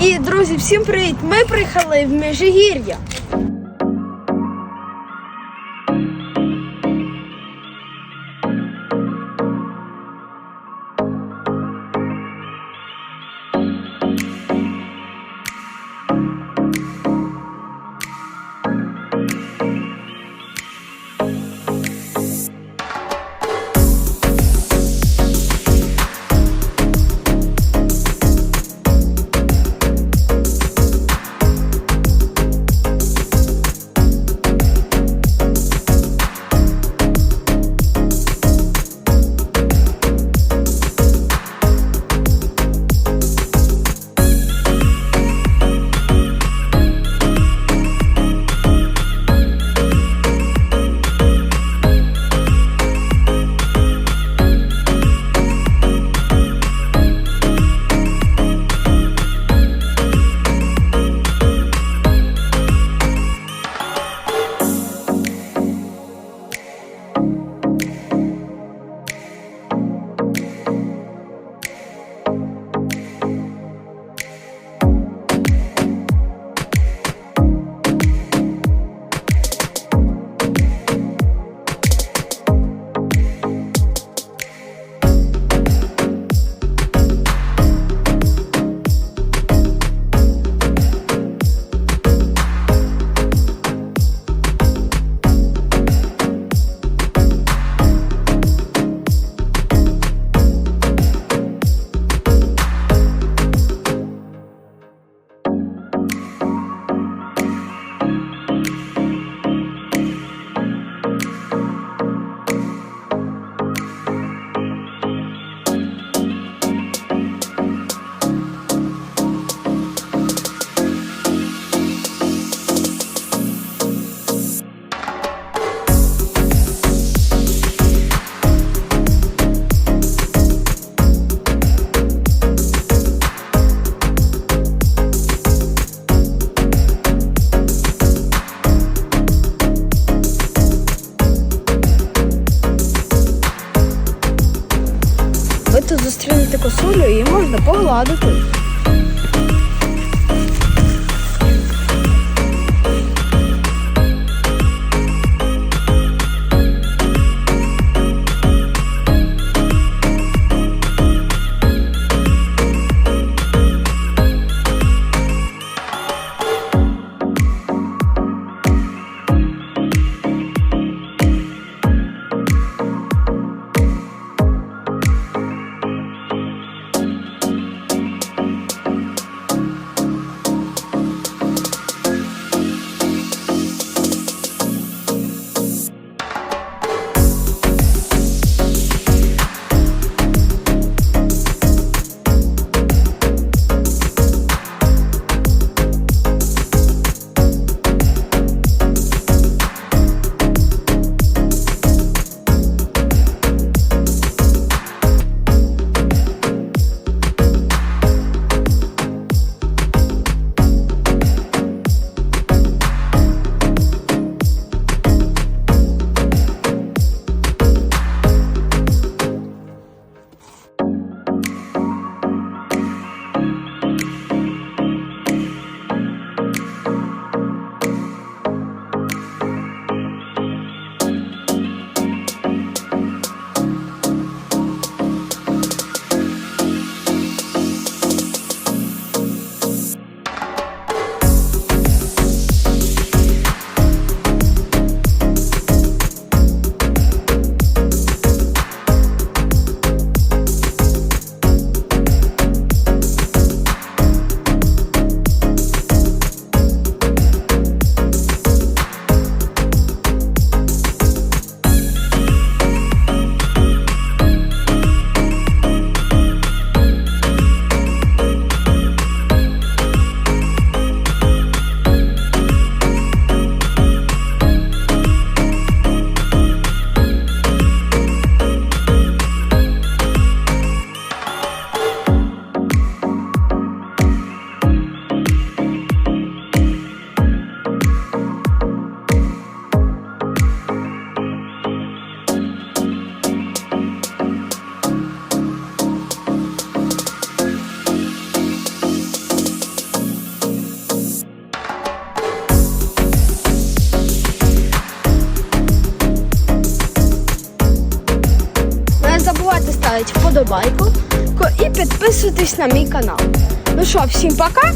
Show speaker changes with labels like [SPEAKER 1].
[SPEAKER 1] І друзі, всім привіт! Ми приїхали в Межигір'я. Зустрінете косулю її можна погладити. Ставити вподобайку і підписуйтесь на мій канал. Ну що, всім пока!